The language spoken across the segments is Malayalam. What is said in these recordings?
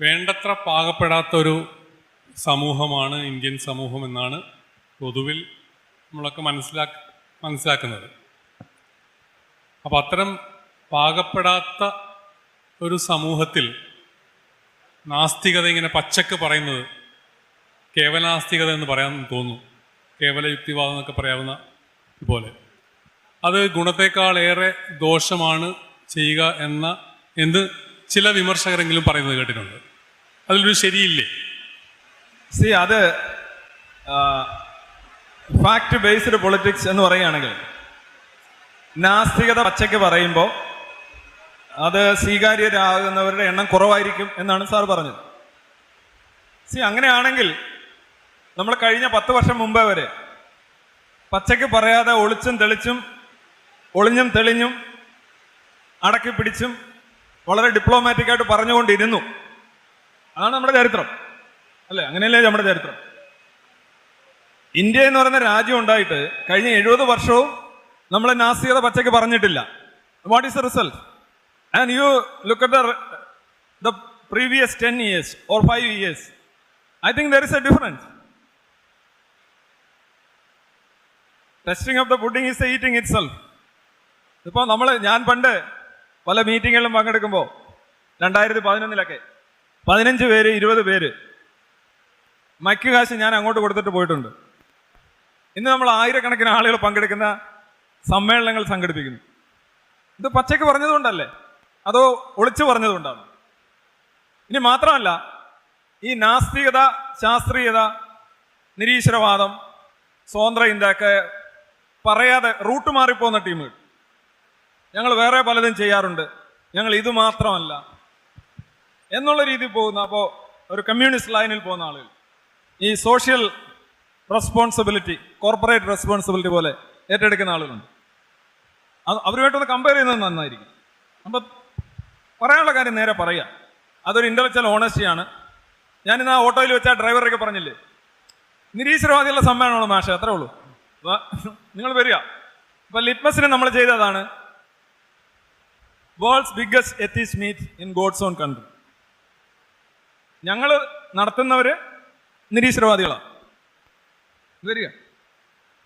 വേണ്ടത്ര പാകപ്പെടാത്തൊരു സമൂഹമാണ് ഇന്ത്യൻ സമൂഹം എന്നാണ് പൊതുവിൽ നമ്മളൊക്കെ മനസ്സിലാ മനസ്സിലാക്കുന്നത്. അപ്പം അത്തരം പാകപ്പെടാത്ത ഒരു സമൂഹത്തിൽ നാസ്തികത ഇങ്ങനെ പച്ചക്ക് പറയുന്നത് കേവലാസ്തികത എന്ന് പറയാൻ തോന്നുന്നു. കേവല യുക്തിവാദം എന്നൊക്കെ പറയാവുന്ന പോലെ. അത് ഗുണത്തെക്കാൾ ഏറെ ദോഷമാണ് ചെയ്യുക എന്ന എന്ത് ചില വിമർശകരെങ്കിലും പറയുന്നത് കേട്ടിട്ടുണ്ട്. അതിലൊരു ശരിയില്ലേ? സി അത് ഫാക്ട് ബേസ്ഡ് പൊളിറ്റിക്സ് എന്ന് പറയുകയാണെങ്കിൽ നാസ്തികത പച്ചയ്ക്ക് പറയുമ്പോൾ അത് സ്വീകാര്യരാകുന്നവരുടെ എണ്ണം കുറവായിരിക്കും എന്നാണ് സാർ പറഞ്ഞത്. സി അങ്ങനെയാണെങ്കിൽ നമ്മൾ കഴിഞ്ഞ പത്ത് വർഷം മുമ്പേ വരെ പച്ചയ്ക്ക് പറയാതെ ഒളിച്ചും തെളിച്ചും ഒളിഞ്ഞും തെളിഞ്ഞും അടക്കി പിടിച്ചും വളരെ ഡിപ്ലോമാറ്റിക്കായിട്ട് പറഞ്ഞുകൊണ്ടിരുന്നു. അതാണ് നമ്മുടെ ചരിത്രം. അല്ലേ? അങ്ങനെയല്ലേ നമ്മുടെ ചരിത്രം? ഇന്ത്യ എന്ന് പറയുന്ന രാജ്യം ഉണ്ടായിട്ട് കഴിഞ്ഞ എഴുപത് വർഷവും നമ്മളെ നാസികത പച്ചയ്ക്ക് പറഞ്ഞിട്ടില്ല. What is the result and you look at the previous ten years or five years I think there is a difference testing of the pudding is eating itself ഇപ്പോൾ നമ്മൾ ഞാൻ പണ്ട് പല മീറ്റിങ്ങുകളിലും പങ്കെടുക്കുമ്പോൾ രണ്ടായിരത്തി പതിനൊന്നിലൊക്കെ പതിനഞ്ച് പേര് ഇരുപത് പേര്. മയ്ക്ക് കാശ് ഞാൻ അങ്ങോട്ട് കൊടുത്തിട്ട് പോയിട്ടുണ്ട്. ഇന്ന് നമ്മൾ ആയിരക്കണക്കിന് ആളുകൾ പങ്കെടുക്കുന്ന സമ്മേളനങ്ങൾ സംഘടിപ്പിക്കുന്നു. ഇത് പച്ചയ്ക്ക് പറഞ്ഞതുകൊണ്ടല്ലേ? അതോ ഒളിച്ചു പറഞ്ഞതുകൊണ്ടാണ്? ഇനി മാത്രമല്ല ഈ നാസ്തികത ശാസ്ത്രീയത നിരീശ്വരവാദം സ്വതന്ത്ര ഇന്ത്യയൊക്കെ പറയാതെ റൂട്ട് മാറിപ്പോകുന്ന ടീമുകൾ. ഞങ്ങൾ വേറെ പലതും ചെയ്യാറുണ്ട്. ഞങ്ങൾ ഇത് മാത്രമല്ല. എന്നുള്ള രീതിയിൽ പോകുന്ന അപ്പോൾ ഒരു കമ്മ്യൂണിസ്റ്റ് ലൈനിൽ പോകുന്ന ആളുകൾ. ഈ സോഷ്യൽ റെസ്പോൺസിബിലിറ്റി കോർപ്പറേറ്റ് റെസ്പോൺസിബിലിറ്റി പോലെ ഏറ്റെടുക്കുന്ന ആളുകളുണ്ട്. അവരുമായിട്ടൊന്ന് കമ്പയർ ചെയ്യുന്നത് നന്നായിരിക്കും. അപ്പം പറയാനുള്ള കാര്യം നേരെ പറയുക അതൊരു ഇന്റലക്ച്വൽ ഓണസ്റ്റിയാണ് ഞാനിന്ന് ആ ഓട്ടോയിൽ വെച്ച ആ ഡ്രൈവറൊക്കെ പറഞ്ഞില്ലേ? നിരീശ്വരവാദികളുടെ സമ്മേളനമാണ് മാഷ അത്രേ ഉള്ളൂ. നിങ്ങൾ വരിക. ഇപ്പം ലിറ്റ്മസിന് നമ്മൾ ചെയ്തതാണ്. World's biggest atheist meet in God's own country ഞങ്ങൾ നടത്തുന്നവര് നിരീശ്വരവാദികളാണ് വരിക.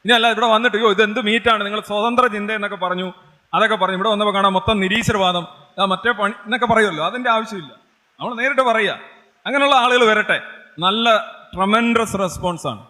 ഇനി അല്ല ഇവിടെ വന്നിട്ട് ഇത് എന്ത് മീറ്റാണ്? നിങ്ങൾ സ്വതന്ത്ര ചിന്ത എന്നൊക്കെ പറഞ്ഞു. അതൊക്കെ പറഞ്ഞു. ഇവിടെ വന്നപ്പോൾ കാണാം മൊത്തം നിരീശ്വരവാദം. മറ്റേ പണി എന്നൊക്കെ പറയുമല്ലോ അതിന്റെ ആവശ്യമില്ല. നമ്മൾ നേരിട്ട് പറയുക. അങ്ങനെയുള്ള ആളുകൾ വരട്ടെ. നല്ല ട്രമൻഡസ് റെസ്പോൺസാണ്